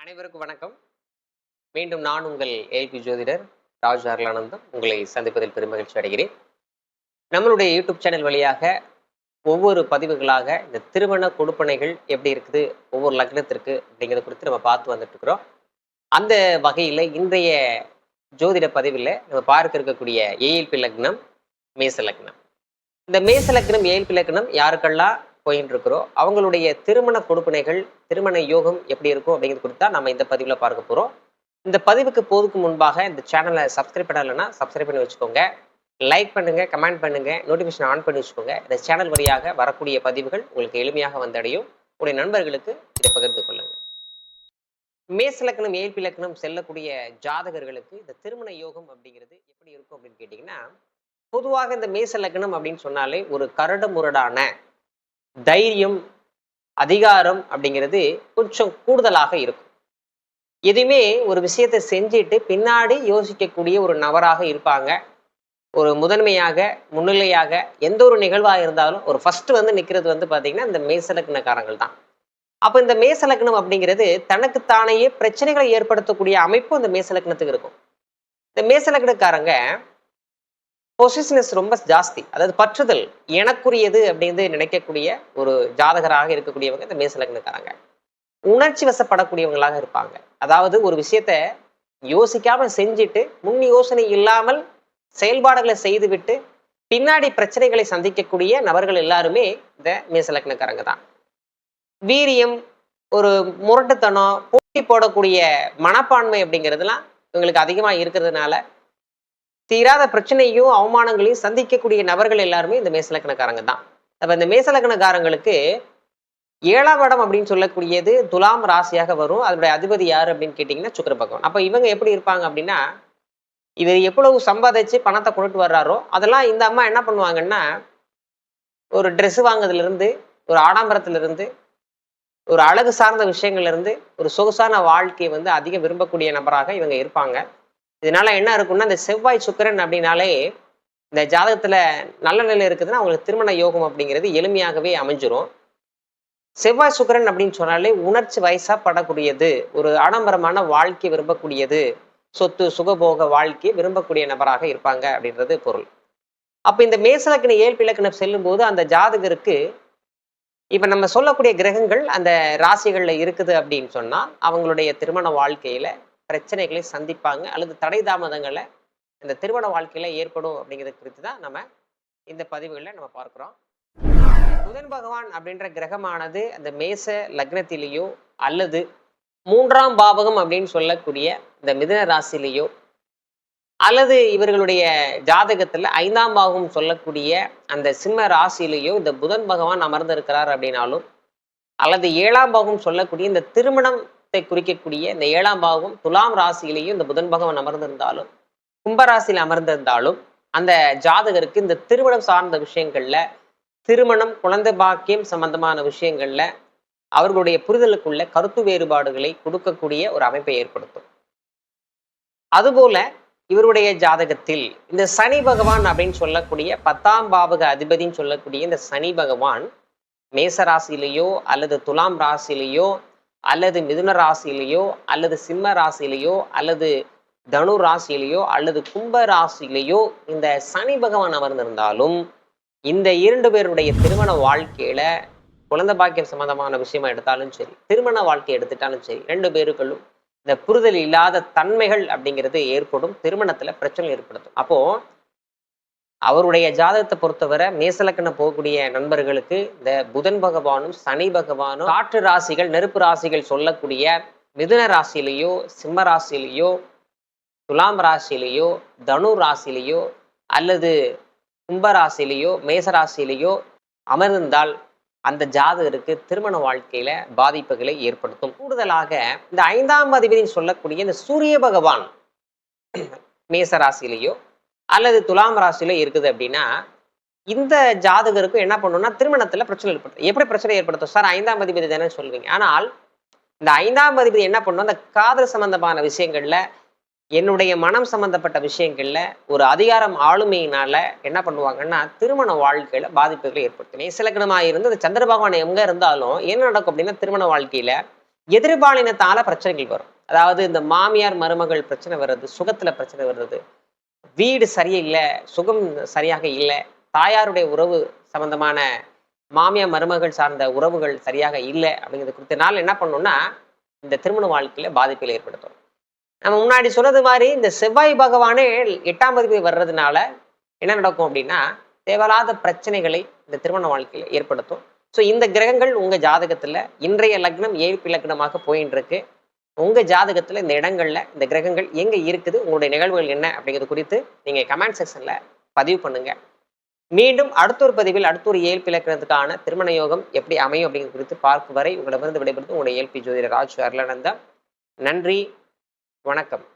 அனைவருக்கும் வணக்கம். மீண்டும் நான் உங்கள் ஏல்பி ஜோதிடர் ராஜ் அருளானந்தம் உங்களை சந்திப்பதில் பெருமகிழ்ச்சி அடைகிறேன். நம்மளுடைய யூடியூப் சேனல் வழியாக ஒவ்வொரு பதிவுகளாக இந்த திருமண கொடுப்பனைகள் எப்படி இருக்குது ஒவ்வொரு லக்னத்திற்கு அப்படிங்கிறத குறித்து நம்ம பார்த்து வந்துட்டு இருக்கிறோம். அந்த வகையில் இன்றைய ஜோதிட பதிவில் நம்ம பார்க்க இருக்கக்கூடிய ஏஎல்பி லக்னம் மேச லக்னம். இந்த மேச லக்னம் ஏஎல்பி லக்னம் யாருக்கெல்லாம் போயின்னு இருக்கிறோம் அவங்களுடைய திருமண கொடுப்பனைகள் திருமண யோகம் எப்படி இருக்கும் அப்படிங்கிறது குறித்து தான் நம்ம இந்த பதிவில் பார்க்க போகிறோம் இந்த பதிவுக்கு போதுக்கு முன்பாக இந்த சேனலை சப்ஸ்கிரைப் பண்ணலைன்னா சப்ஸ்கிரைப் பண்ணி வச்சுக்கோங்க. லைக் பண்ணுங்க கமெண்ட் பண்ணுங்க நோட்டிஃபிகேஷன் ஆன் பண்ணி வச்சுக்கோங்க. இந்த சேனல் வழியாக வரக்கூடிய பதிவுகள் உங்களுக்கு எளிமையாக வந்தடையும். உங்களுடைய நண்பர்களுக்கு இதை பகிர்ந்து கொள்ளுங்க. மேசலக்கணம் லக்னம் செல்லக்கூடிய ஜாதகர்களுக்கு இந்த திருமண யோகம் அப்படிங்கிறது எப்படி இருக்கும் அப்படின்னு கேட்டிங்கன்னா பொதுவாக இந்த மேச லக்னம் அப்படின்னு சொன்னாலே ஒரு கரடு முரடான தைரியம் அதிகாரம் அப்படிங்கிறது கொஞ்சம் கூடுதலாக இருக்கும். எதுவுமே ஒரு விஷயத்தை செஞ்சுட்டு பின்னாடி யோசிக்கக்கூடிய ஒரு நபராக இருப்பாங்க. ஒரு முதன்மையாக முன்னிலையாக எந்த ஒரு நிகழ்வாக இருந்தாலும் ஒரு ஃபர்ஸ்ட் வந்து நிற்கிறது வந்து பார்த்தீங்கன்னா இந்த மேசலக்கணக்காரங்கள் தான். அப்போ இந்த மேசலக்கணம் அப்படிங்கிறது தனக்கு தானேயே பிரச்சனைகளை ஏற்படுத்தக்கூடிய அமைப்பு இந்த மேசலக்கணத்துக்கு இருக்கும். இந்த மேசலக்கணக்காரங்க பொசிஷனஸ் ரொம்ப ஜாஸ்தி. அதாவது பற்றுதல் எனக்குரியது அப்படின்னு நினைக்கக்கூடிய ஒரு ஜாதகராக இருக்கக்கூடியவங்க இந்த மேசலக்னக்காரங்க. உணர்ச்சி வசப்படக்கூடியவங்களாக இருப்பாங்க. அதாவது ஒரு விஷயத்த யோசிக்காம செஞ்சுட்டு முன் யோசனை இல்லாமல் செயல்பாடுகளை செய்துவிட்டு பின்னாடி பிரச்சனைகளை சந்திக்கக்கூடிய நபர்கள் எல்லாருமே இந்த மேசலக்னக்காரங்க தான். வீரியம் ஒரு முரட்டுத்தனம் போட்டி போடக்கூடிய மனப்பான்மை அப்படிங்கிறதுலாம் இவங்களுக்கு அதிகமாக இருக்கிறதுனால தீராத பிரச்சனையும் அவமானங்களையும் சந்திக்கக்கூடிய நபர்கள் எல்லாருமே இந்த மேசலக்கணக்காரங்க தான். அப்ப இந்த மேசலக்கணக்காரங்களுக்கு ஏழாம் இடம் அப்படின்னு சொல்லக்கூடியது துலாம் ராசியாக வரும். அதனுடைய அதிபதி யார் அப்படின்னு கேட்டிங்கன்னா சுக்கர பகவான். அப்போ இவங்க எப்படி இருப்பாங்க அப்படின்னா இவர் எவ்வளவு சம்பாதிச்சு பணத்தை கொண்டுட்டு வர்றாரோ அதெல்லாம் இந்த அம்மா என்ன பண்ணுவாங்கன்னா ஒரு ட்ரெஸ் வாங்குறதுலேருந்து ஒரு ஆடம்பரத்திலிருந்து ஒரு அழகு சார்ந்த விஷயங்கள்ல இருந்து ஒரு சொகுசான வாழ்க்கையை வந்து அதிகம் விரும்பக்கூடிய நபராக இவங்க இருப்பாங்க. இதனால என்ன இருக்கும்னா இந்த செவ்வாய் சுக்கரன் அப்படின்னாலே இந்த ஜாதகத்துல நல்ல நிலை இருக்குதுன்னா அவங்களுக்கு திருமண யோகம் அப்படிங்கிறது எளிமையாகவே அமைஞ்சிரும். செவ்வாய் சுக்கரன் அப்படின்னு சொன்னாலே உணர்ச்சி வயசா படக்கூடியது ஒரு ஆடம்பரமான வாழ்க்கை விரும்பக்கூடியது சொத்து சுகபோக வாழ்க்கையை விரும்பக்கூடிய நபராக இருப்பாங்க அப்படின்றது பொருள். அப்ப இந்த மேசலக்கின ஏழு இலக்கணம் செல்லும் போது அந்த ஜாதகருக்கு இப்ப நம்ம சொல்லக்கூடிய கிரகங்கள் அந்த ராசிகள்ல இருக்குது அப்படின்னு சொன்னா அவங்களுடைய திருமண வாழ்க்கையில பிரச்சனைகளை சந்திப்பாங்க அல்லது தடை தாமதங்களை இந்த திருமண வாழ்க்கையில ஏற்படும் அப்படிங்கிறது குறித்து தான் நம்ம இந்த பதிவுகளில் நம்ம பார்க்கிறோம். புதன் பகவான் அப்படின்ற கிரகமானது அந்த மேச லக்னத்திலேயோ அல்லது மூன்றாம் பாவகம் அப்படின்னு சொல்லக்கூடிய இந்த மிதுன ராசிலேயோ அல்லது இவர்களுடைய ஜாதகத்துல ஐந்தாம் பாவகம் சொல்லக்கூடிய அந்த சிம்ம ராசியிலேயோ இந்த புதன் பகவான் அமர்ந்திருக்கிறார் அப்படின்னாலும் அல்லது ஏழாம் பாகம் சொல்லக்கூடிய இந்த திருமணம் திருமணத்தை குறிக்கக்கூடிய இந்த ஏழாம் பாவகம் துலாம் ராசியிலையும் இந்த புதன் பகவான் அமர்ந்திருந்தாலும் கும்பராசியில் அமர்ந்திருந்தாலும் அந்த ஜாதகருக்கு இந்த திருமணம் சார்ந்த விஷயங்கள்ல திருமணம் குழந்தை பாக்கியம் சம்பந்தமான விஷயங்கள்ல அவர்களுடைய புரிதலுக்குள்ள கருத்து வேறுபாடுகளை கொடுக்கக்கூடிய ஒரு அமைப்பை ஏற்படுத்தும். அதுபோல இவருடைய ஜாதகத்தில் இந்த சனி பகவான் அப்படின்னு சொல்லக்கூடிய பத்தாம் பாவக அதிபதின்னு சொல்லக்கூடிய இந்த சனி பகவான் மேச ராசியிலேயோ அல்லது துலாம் ராசியிலேயோ அல்லது மிதுன ராசியிலேயோ அல்லது சிம்ம ராசியிலேயோ அல்லது தனு ராசியிலேயோ அல்லது கும்ப ராசியிலேயோ இந்த சனி பகவான் அமர்ந்திருந்தாலும் இந்த இரண்டு பேருடைய திருமண வாழ்க்கையில குழந்தை பாக்கியம் சம்பந்தமான விஷயமா எடுத்தாலும் சரி திருமண வாழ்க்கை எடுத்துட்டாலும் சரி ரெண்டு பேருக்குள்ளும் இந்த புரிதல் இல்லாத தன்மைகள் அப்படிங்கிறது ஏற்படும் திருமணத்துல பிரச்சனை ஏற்படுத்தும். அப்போ அவருடைய ஜாதகத்தை பொறுத்தவரை மேசலக்கண போகக்கூடிய நண்பர்களுக்கு இந்த புதன் பகவானும் சனி பகவானும் காற்று ராசிகள் நெருப்பு ராசிகள் சொல்லக்கூடிய மிதுன ராசிலேயோ சிம்ம ராசியிலேயோ துலாம் ராசிலேயோ தனு ராசிலேயோ அல்லது கும்பராசிலேயோ மேசராசிலேயோ அமர்ந்தால் அந்த ஜாதகருக்கு திருமண வாழ்க்கையில பாதிப்புகளை ஏற்படுத்தும். கூடுதலாக இந்த ஐந்தாம் அதிபதினு சொல்லக்கூடிய இந்த சூரிய பகவான் மேச ராசியிலேயோ அல்லது துலாம் ராசியில இருக்குது அப்படின்னா இந்த ஜாதகருக்கும் என்ன பண்ணணும்னா திருமணத்துல பிரச்சனை ஏற்படுத்தும். எப்படி பிரச்சனை ஏற்படுத்தும்? சார் ஐந்தாம் அதிபதி தானே சொல்லுவீங்க. ஆனால் இந்த ஐந்தாம் அதிபதி என்ன பண்ணும்? அந்த காதல் சம்பந்தமான விஷயங்கள்ல என்னுடைய மனம் சம்பந்தப்பட்ட விஷயங்கள்ல ஒரு அதிகாரம் ஆளுமையினால என்ன பண்ணுவாங்கன்னா திருமண வாழ்க்கையில பாதிப்புகளை ஏற்படுத்தினேன் இசலக்கணமாக இருந்து அந்த சந்திர பகவான் எங்க இருந்தாலும் என்ன நடக்கும் அப்படின்னா திருமண வாழ்க்கையில எதிர்பாலினத்தால பிரச்சனைகள் வரும். அதாவது இந்த மாமியார் மருமகள் பிரச்சனை வர்றது சுகத்துல பிரச்சனை வர்றது வீடு சரியில்லை சுகம் சரியாக இல்லை தாயாருடைய உறவு சம்பந்தமான மாமியார் மருமகள் சார்ந்த உறவுகள் சரியாக இல்லை அப்படிங்கிறது குறித்தனால என்ன பண்ணணும்னா இந்த திருமண வாழ்க்கையில பாதிப்பில் ஏற்படுத்தும். நம்ம முன்னாடி சொன்னது மாதிரி இந்த செவ்வாய் பகவானே எட்டாம் பதிவு வர்றதுனால என்ன நடக்கும் அப்படின்னா தேவையில்லாத பிரச்சனைகளை இந்த திருமண வாழ்க்கையில ஏற்படுத்தும். ஸோ இந்த கிரகங்கள் உங்க ஜாதகத்துல இன்றைய லக்னம் ஏழ்பி லக்னமாக போயின்னு இருக்கு. உங்கள் ஜாதகத்தில் இந்த இடங்களில் இந்த கிரகங்கள் எங்கே இருக்குது உங்களுடைய நிகழ்வுகள் என்ன அப்படிங்கிறது குறித்து நீங்கள் கமெண்ட் செக்ஷனில் பதிவு பண்ணுங்கள் மீண்டும் அடுத்த ஒரு பதிவில் அடுத்த ஒரு ஏழ்பி இலக்கணத்துக்கான திருமண யோகம் எப்படி அமையும் அப்படிங்கிறது குறித்து பார்க்கும் வரை உங்களிடமிருந்து விடைபெறுது உங்களுடைய ஏல்பி ஜோதிடர் ராஜ் அருளானந்தம். நன்றி வணக்கம்.